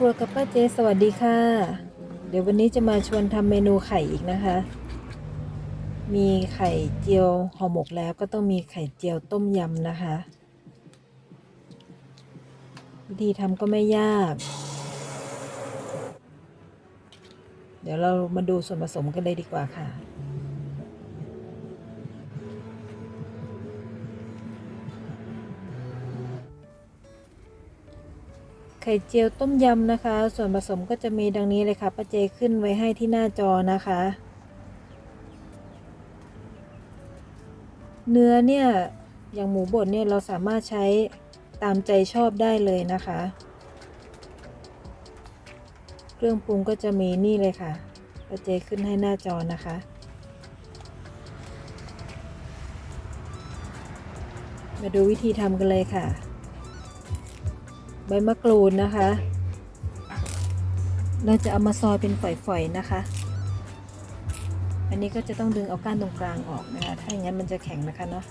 ครัวกับป้าเจสวัสดีค่ะ เดี๋ยววันนี้จะมาชวนทำเมนูไข่อีกนะคะ มีไข่เจียวห่อหมกแล้วก็ต้องมีไข่เจียวต้มยำนะคะ วิธีทำก็ไม่ยาก เดี๋ยวเรามาดูส่วนผสมกันเลยดีกว่าค่ะ ข่เจียวต้มยำนะคะ ส่วนผสมก็จะมีดังนี้เลยค่ะป้าเจขึ้นไว้ให้ที่หน้าจอนะคะ เนื้อเนี่ยอย่างหมูบดเนี่ยเราสามารถใช้ตามใจชอบได้เลยนะคะ เครื่องปรุงก็จะมีนี่เลยค่ะป้าเจขึ้นให้หน้าจอนะคะมาดูวิธีทำกันเลยค่ะ ใบมะกรูดนะคะ เราจะเอามาซอยเป็นฝอยๆนะคะ อันนี้ก็จะต้องดึงเอาก้านตรงกลางออกนะคะ ถ้าอย่างนั้นมันจะแข็งนะคะเนาะ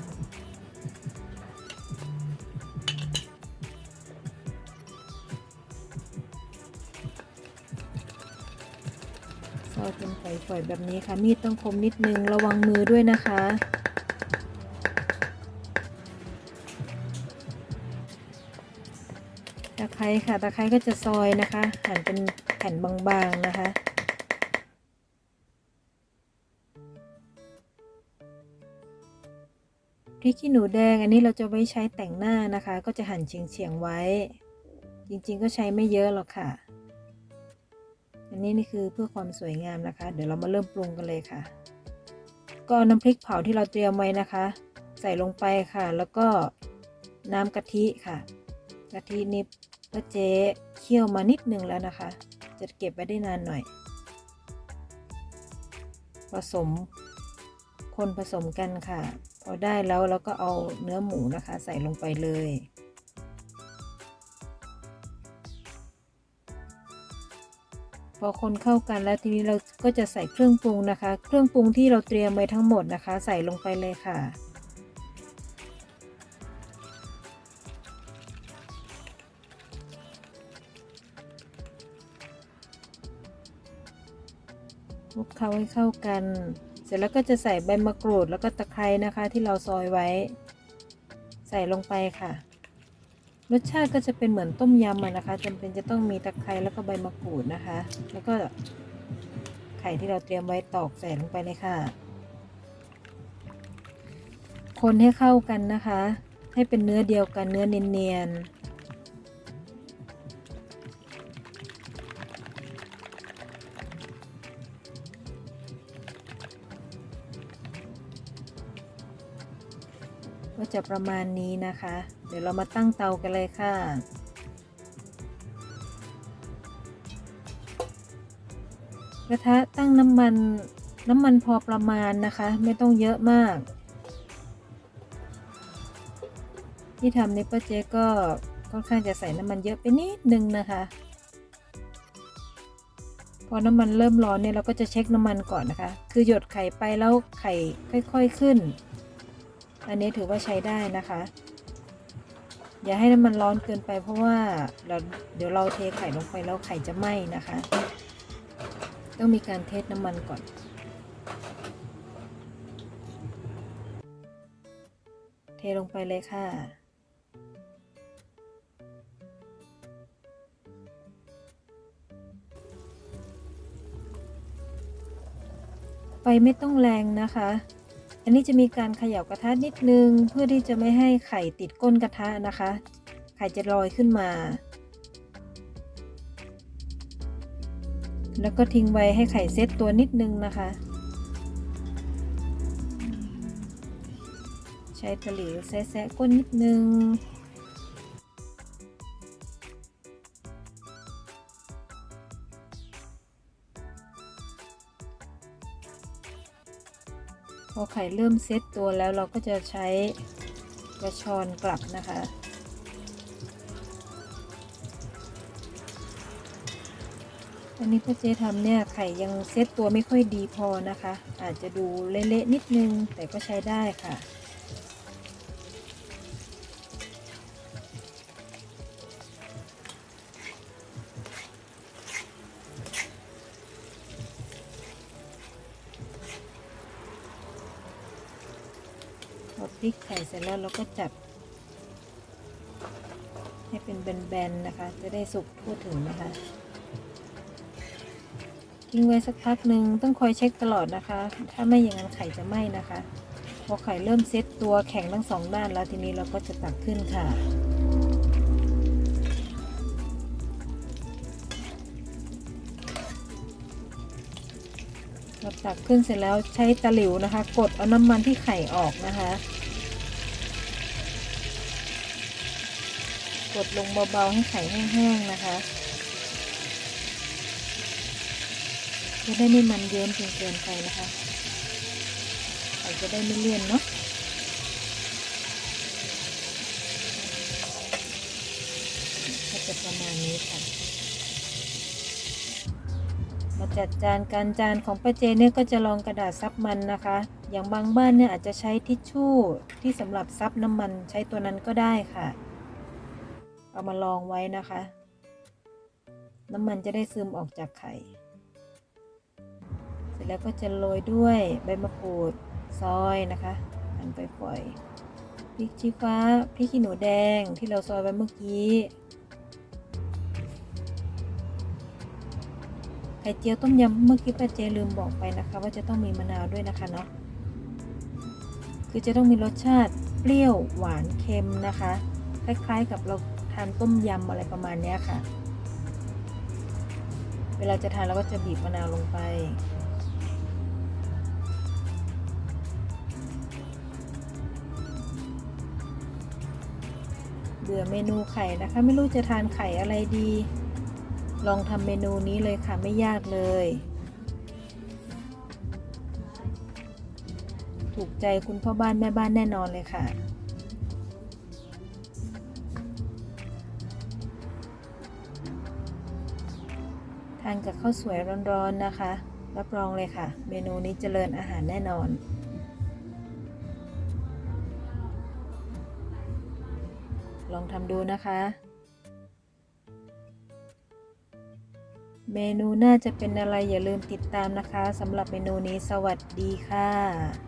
ซอยเป็นฝอยๆแบบนี้ค่ะ มีดต้องคมนิดนึง ระวังมือด้วยนะคะ ตะไคร้ค่ะ ตะไคร้ก็จะซอยนะคะ หั่นเป็นแผ่นบางๆนะคะ พริกขี้หนูแดงอันนี้เราจะไว้ใช้แต่งหน้านะคะ ก็จะหั่นเฉียงๆไว้ จริงๆก็ใช้ไม่เยอะหรอกค่ะ อันนี้นี่คือเพื่อความสวยงามนะคะ เดี๋ยวเรามาเริ่มปรุงกันเลยค่ะ ก็น้ำพริกเผาที่เราเตรียมไว้นะคะ ใส่ลงไปค่ะ แล้วก็น้ำกะทิค่ะ กะทินี่ป้าเจ๊เคี่ยวมานิดนึงแล้วนะคะ จะเก็บไว้ได้นานหน่อย ผสม คนผสมกันค่ะ พอได้แล้วเราก็เอาเนื้อหมูนะคะ ใส่ลงไปเลยพอคนเข้ากันแล้วทีนี้เราก็จะใส่เครื่องปรุงนะคะ เครื่องปรุงที่เราเตรียมไว้ทั้งหมดนะคะ ใส่ลงไปเลยค่ะ ลุกเคล้าให้เข้ากัน เสร็จแล้วก็จะใส่ใบมะกรูดแล้วก็ตะไคร้นะคะ ที่เราซอยไว้ ใส่ลงไปค่ะ รสชาติก็จะเป็นเหมือนต้มยำอะนะคะจำเป็นจะต้องมีตะไคร้แล้วก็ใบมะกรูดนะคะ แล้วก็ไข่ที่เราเตรียมไว้ตอกใส่ลงไปเลยค่ะ คนให้เข้ากันนะคะ ให้เป็นเนื้อเดียวกันเนื้อเนียนๆ ก็จะประมาณนี้นะคะ เดี๋ยวเรามาตั้งเตากันเลยค่ะ กระทะตั้งน้ำมันน้ำมันพอประมาณนะคะ ไม่ต้องเยอะมาก ที่ทำในป้าเจ๊ก็ค่อนข้างจะใส่น้ำมันเยอะไปนิดนึงนะคะ พอน้ำมันเริ่มร้อนเนี่ยเราก็จะเช็คน้ำมันก่อนนะคะ คือหยดไข่ไปแล้วไข่ค่อย ๆขึ้น อันนี้ถือว่าใช้ได้นะคะ อย่าให้น้ำมันร้อนเกินไปเพราะว่าเราเดี๋ยวเราเทไข่ลงไปแล้วไข่จะไหม้นะคะ ต้องมีการเทสน้ำมันก่อนเทลงไปเลยค่ะ ไฟไม่ต้องแรงนะคะ อันนี้จะมีการเขย่ากระทะนิดนึง เพื่อที่จะไม่ให้ไข่ติดก้นกระทะนะคะ ไข่จะลอยขึ้นมา แล้วก็ทิ้งไว้ให้ไข่เซตตัวนิดนึงนะคะ ใช้ตะหลิวแซะๆก้นนิดนึง อไข่เริ่มเซตตัวแล้วเราก็จะใช้กระชอนกลับนะคะ อันนี้พ่อเจทำเนี่ยไข่ยังเซตตัวไม่ค่อยดีพอนะคะ อาจจะดูเละๆนิดนึงแต่ก็ใช้ได้ค่ะ พลิกไข่เสร็จแล้วเราก็จับ ให้เป็นแบนๆนะคะ จะได้สุกทั่วถึงนะคะทิ้งไว้สักพักหนึ่งต้องคอยเช็คตลอดนะคะ ถ้าไม่อย่างนั้นไข่จะไหม้นะคะ พอไข่เริ่มเซ็ตตัวแข็งทั้งสองด้านแล้วทีนี้เราก็จะตักขึ้นค่ะเราตักขึ้นเสร็จแล้วใช้ตะหลิวนะคะ กดเอาน้ำมันที่ไข่ออกนะคะ กดลงเบาๆให้ไข่แห้งๆนะคะจะได้ไม่มันเยิ้มจนเกินไปนะคะไข่จะได้ไม่เลี่ยนเนาะก็จะประมาณนี้ค่ะ มาจัดจานการจานของป้าเจเนี่ยก็จะลองกระดาษซับมันนะคะ อย่างบางบ้านเนี่ยอาจจะใช้ทิชชู่ที่สำหรับซับน้ำมันใช้ตัวนั้นก็ได้ค่ะ เอามาลองไว้นะคะ น้ำมันจะได้ซึมออกจากไข่ เสร็จแล้วก็จะโรยด้วยใบมะกรูดซอยนะคะหั่นไปปล่อยพริกชี้ฟ้าพริกขี้หนูแดงที่เราซอยไว้เมื่อกี้ไข่เจียวต้มยำเมื่อกี้ป้าเจลืมบอกไปนะคะ ว่าจะต้องมีมะนาวด้วยนะคะเนาะคือจะต้องมีรสชาติเปรี้ยวหวานเค็มนะคะ คล้ายๆกับเราานต้มยำอะไรประมาณนี้ค่ะ เวลาจะทานเราก็จะบีบมะนาวลงไป เบื่อเมนูไข่นะคะ ไม่รู้จะทานไข่อะไรดี ลองทำเมนูนี้เลยค่ะไม่ยากเลย ถูกใจคุณพ่อบ้านแม่บ้านแน่นอนเลยค่ะานกับข้าวสวยร้อนๆนะคะ รับรองเลยค่ะ เมนูนี้เจริญอาหารแน่นอน ลองทำดูนะคะ เมนูน่าจะเป็นอะไรอย่าลืมติดตามนะคะสำหรับเมนูนี้สวัสดีค่ะ